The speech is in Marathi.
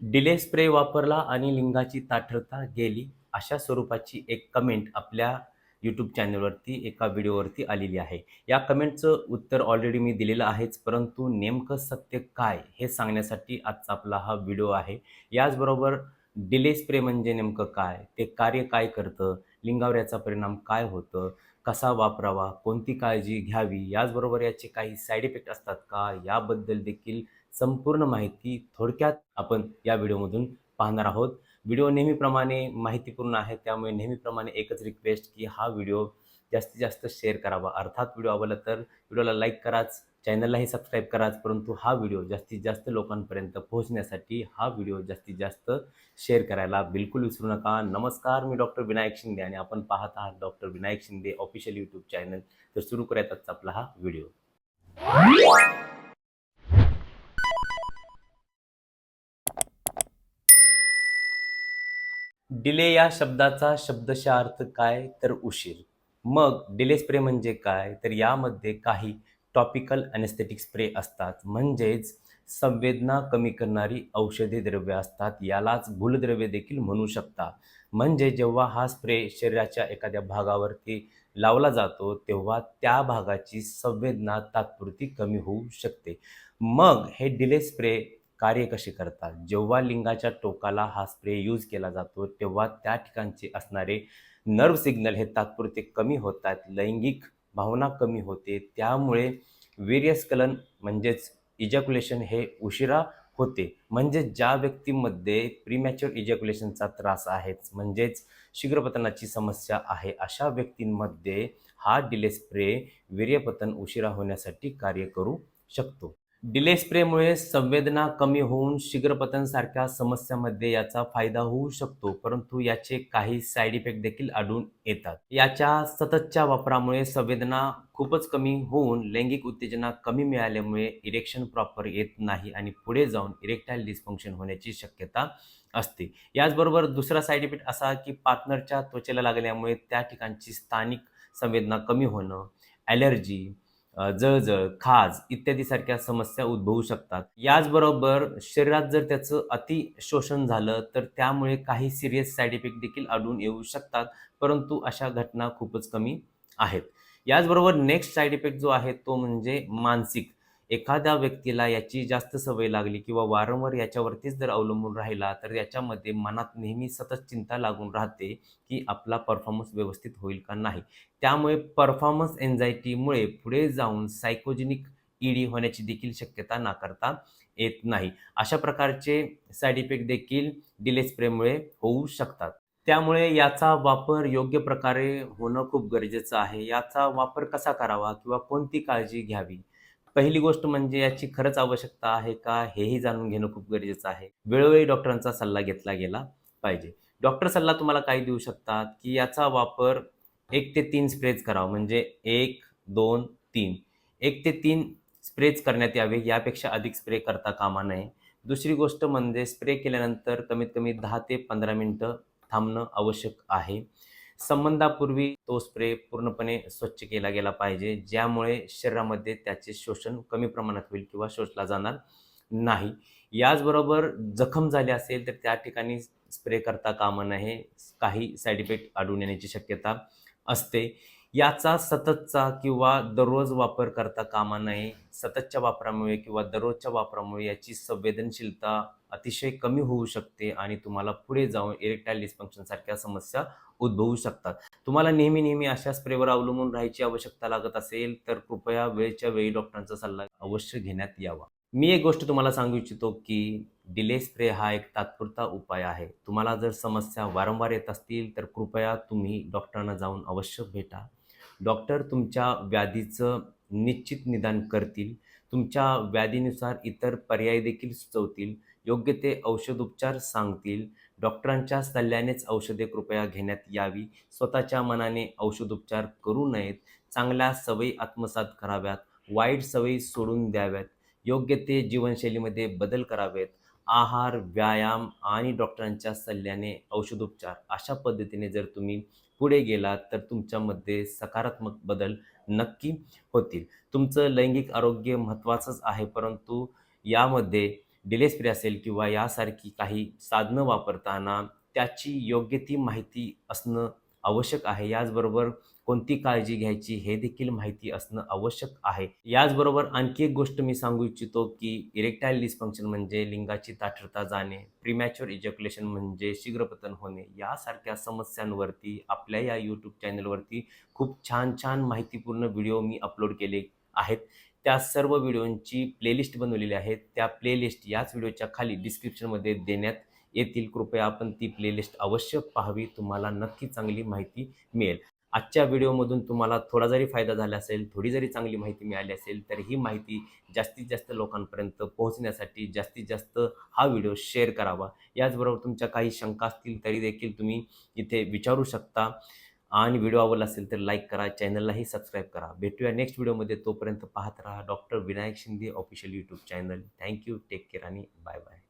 डिले स्प्रे वापरला आणि लिंगाची ताठरता गेली अशा स्वरूपाची एक कमेंट आपल्या यूट्यूब चॅनलवरती एका व्हिडिओवरती आलेली आहे. या कमेंटचं उत्तर ऑलरेडी मी दिलेलं आहेच परंतु नेमकं सत्य काय हे सांगण्यासाठी आजचा आपला हा व्हिडिओ आहे. याचबरोबर डिले स्प्रे म्हणजे नेमकं काय? ते कार्य काय करतं? लिंगावर याचा परिणाम काय होतं? कसा वापरावा? कोणती काळजी घ्यावी? याचबरोबर याचे काही साईड इफेक्ट असतात का? याबद्दल देखील संपूर्ण माहिती थोडक्यात आपण या व्हिडिओमधून पाहणार आहोत. व्हिडिओ नेहमीप्रमाणे माहितीपूर्ण आहे त्यामुळे नेहमीप्रमाणे एकच रिक्वेस्ट की हा व्हिडिओ जास्तीत जास्त शेअर करावा. अर्थात व्हिडिओ आवडला तर व्हिडिओला लाईक कराच चॅनललाही सबस्क्राईब कराच परंतु हा व्हिडिओ जास्तीत जास्त लोकांपर्यंत पोहोचण्यासाठी हा व्हिडिओ जास्तीत जास्त शेअर करायला बिलकुल विसरू नका. नमस्कार मी डॉक्टर विनायक शिंदे आणि आपण पाहत आहात doctor Vinayak Shinde official YouTube channel तर सुरू करायचा आजचा आपला हा व्हिडिओ. डिले या शब्दाचा शब्दशः अर्थ काय तर उशीर. मग डिले स्प्रे म्हणजे काय? तर यामध्ये काही टॉपिकल अनेस्थेटिक स्प्रे असतात. म्हणजेच संवेदना कमी करणारी औषधी द्रव्य असतात. यालाच भूलद्रव्य देखील म्हणू शकता म्हणजे जेव्हा हा स्प्रे शरीराच्या एखाद्या भागावरती लावला जातो तेव्हा त्या भागाची संवेदना तात्पुरती कमी होऊ शकते. मग हे डिले स्प्रे कार्य कसे करतात? जेव्हा लिंगाच्या टोकाला हा स्प्रे यूज केला जातो तेव्हा त्या ठिकाणचे असणारे नर्व सिग्नल हे तात्पुरते कमी होतात लैंगिक भावना कमी होते. त्यामुळे वीर्यस्खलन म्हणजेच इजॅक्युलेशन हे उशिरा होते. म्हणजे ज्या व्यक्तीमध्ये प्रीमॅच्युअर इजॅक्युलेशनचा त्रास आहेच म्हणजेच शीघ्रपतनाची समस्या आहे अशा व्यक्तींमध्ये हा डिले स्प्रे वीर्यपतन उशिरा होण्यासाठी कार्य करू शकतो. डिले स्प्रेमुळे संवेदना कमी होऊन शीघ्रपतनसारख्या समस्यांमध्ये याचा फायदा होऊ शकतो परंतु याचे काही साईड इफेक्ट देखील आढळून येतात. याच्या सततच्या वापरामुळे संवेदना खूपच कमी होऊन लैंगिक उत्तेजना कमी मिळाल्यामुळे इरेक्शन प्रॉपर येत नाही आणि पुढे जाऊन इरेक्टाईल डिस्फंक्शन होण्याची शक्यता असते. याचबरोबर दुसरा साईड इफेक्ट असा की पार्टनरच्या त्वचेला लागल्यामुळे त्या ठिकाणची स्थानिक संवेदना कमी होणं ॲलर्जी जळजळ खाज इत्यादीसारख्या समस्या उद्भवू शकतात. याचबरोबर शरीरात जर त्याचं अति शोषण झालं तर त्यामुळे काही सिरियस साईड इफेक्ट देखील आढळून येऊ शकतात. परंतु अशा घटना खूपच कमी आहेत. याचबरोबर नेक्स्ट साईड इफेक्ट जो आहे तो म्हणजे मानसिक. एखाद्या व्यक्तीला याची जास्त सवय लागली किंवा वारंवार याच्यावरतीच जर अवलंबून राहिला तर याच्यामध्ये मनात नेहमी सतत चिंता लागून राहते की आपला परफॉर्मन्स व्यवस्थित होईल का नाही. त्यामुळे परफॉर्मन्स एन्झायटीमुळे पुढे जाऊन सायकोजेनिक ईडी होण्याची देखील शक्यता नाकारता येत नाही. अशा प्रकारचे साईड इफेक्ट देखील डिले स्प्रेमुळे होऊ शकतात. त्यामुळे याचा वापर योग्य प्रकारे होणं खूप गरजेचं आहे. याचा वापर कसा करावा किंवा कोणती काळजी घ्यावी? पहिली गोष्ट म्हणजे याची खरंच आवश्यकता आहे का हेही जाणून घेणं खूप गरजेचं आहे. वेळोवेळी डॉक्टरांचा सल्ला घेतला गेला पाहिजे. डॉक्टर सल्ला तुम्हाला काय देऊ शकतात की याचा वापर एक ते तीन स्प्रेज करावा म्हणजे एक दोन तीन. एक ते तीन स्प्रेज करण्यात यावे यापेक्षा अधिक स्प्रे करता कामा नये. दुसरी गोष्ट म्हणजे स्प्रे केल्यानंतर कमीत कमी दहा ते पंधरा मिनटं थांबणं आवश्यक आहे. संबंधापूर्वी तो स्प्रे पूर्णपणे स्वच्छ केला गेला पाहिजे ज्यामुळे शरीरामध्ये त्याचे शोषण कमी प्रमाणात होईल किंवा शोषला जाणार नाही. याचबरोबर जखम झाली असेल तर त्या ठिकाणी स्प्रे करता कामा नये काही साईड इफेक्ट आढळून येण्याची शक्यता असते. याचा सततचा किंवा दररोज वापर करता कामा नये सततच्या वापरामुळे किंवा दररोजच्या वापरामुळे याची संवेदनशीलता अतिशय कमी होऊ शकते आणि तुम्हाला पुढे जाऊन इरेक्टाईल डिस्फंक्शनसारख्या समस्या उद्भवू शकतात. तुम्हाला नेहमी नेहमी अशा स्प्रेवर अवलंबून राहायची आवश्यकता लागत असेल तर कृपया वेळच्या वेळी डॉक्टरांचा सल्ला अवश्य घेण्यात यावा. मी एक गोष्ट तुम्हाला सांगू इच्छितो की डिले स्प्रे हा एक तात्पुरता उपाय आहे. तुम्हाला जर समस्या वारंवार येत असतील तर कृपया तुम्ही डॉक्टरांना जाऊन अवश्य भेटा. डॉक्टर तुमच्या व्याधीचं निश्चित निदान करतील. तुमच्या व्याधीनुसार इतर पर्याय देखील सुचवतील. योग्य ते औषधोपचार सांगतील. डॉक्टरांच्या सल्ल्यानेच औषधे कृपया घेण्यात यावी. स्वतःच्या मनाने औषधोपचार करू नयेत. चांगल्या सवयी आत्मसात कराव्यात. वाईट सवयी सोडून द्याव्यात. योग्य ते जीवनशैलीमध्ये बदल करावेत. आहार व्यायाम आणि डॉक्टरांच्या सल्ल्याने औषधोपचार अशा पद्धतीने जर तुम्ही पुढे गेलात तर तुमच्यामध्ये सकारात्मक बदल नक्की होतील. तुमचं लैंगिक आरोग्य महत्त्वाचंच आहे परंतु यामध्ये डिलेस्प्री असेल किंवा यासारखी काही साधनं वापरताना त्याची योग्य ती माहिती असणं आवश्यक आहे. याचबरोबर कोणती काळजी घ्यायची हे देखील माहिती असणं आवश्यक आहे. याचबरोबर आणखी एक गोष्ट मी सांगू इच्छितो की इरेक्टाईल डिस्फंक्शन म्हणजे लिंगाची ताठरता जाणे प्रिमॅच्युअर इजॅक्युलेशन म्हणजे शीघ्रपतन होणे यासारख्या समस्यांवरती आपल्या या यूट्यूब चॅनलवरती खूप छान छान माहितीपूर्ण व्हिडिओ मी अपलोड केले आहेत. त्या सर्व व्हिडिओंची प्लेलिस्ट बनवलेली आहे. त्या प्लेलिस्ट याच व्हिडिओच्या खाली डिस्क्रिप्शनमध्ये देण्यात येतील. कृपया आपण ती प्लेलिस्ट अवश्य पाहावी. तुम्हाला नक्की चांगली माहिती मिळेल. आजच्या व्हिडिओमधून तुम्हाला थोडा जरी फायदा झाला असेल थोडी जरी चांगली माहिती मिळाली असेल तर ही माहिती जास्तीत जास्त लोकांपर्यंत पोहोचण्यासाठी जास्तीत जास्त हा व्हिडिओ शेअर करावा. याचबरोबर तुमच्या काही शंका असतील तरी देखील तुम्ही इथे विचारू शकता. आणि व्हिडिओ आवडला असेल तर लाईक करा चॅनललाही सबस्क्राईब करा. भेटूया नेक्स्ट व्हिडिओमध्ये. तोपर्यंत पाहत राहा doctor Vinayak Shinde official YouTube channel. Thank you take care आणि बाय बाय.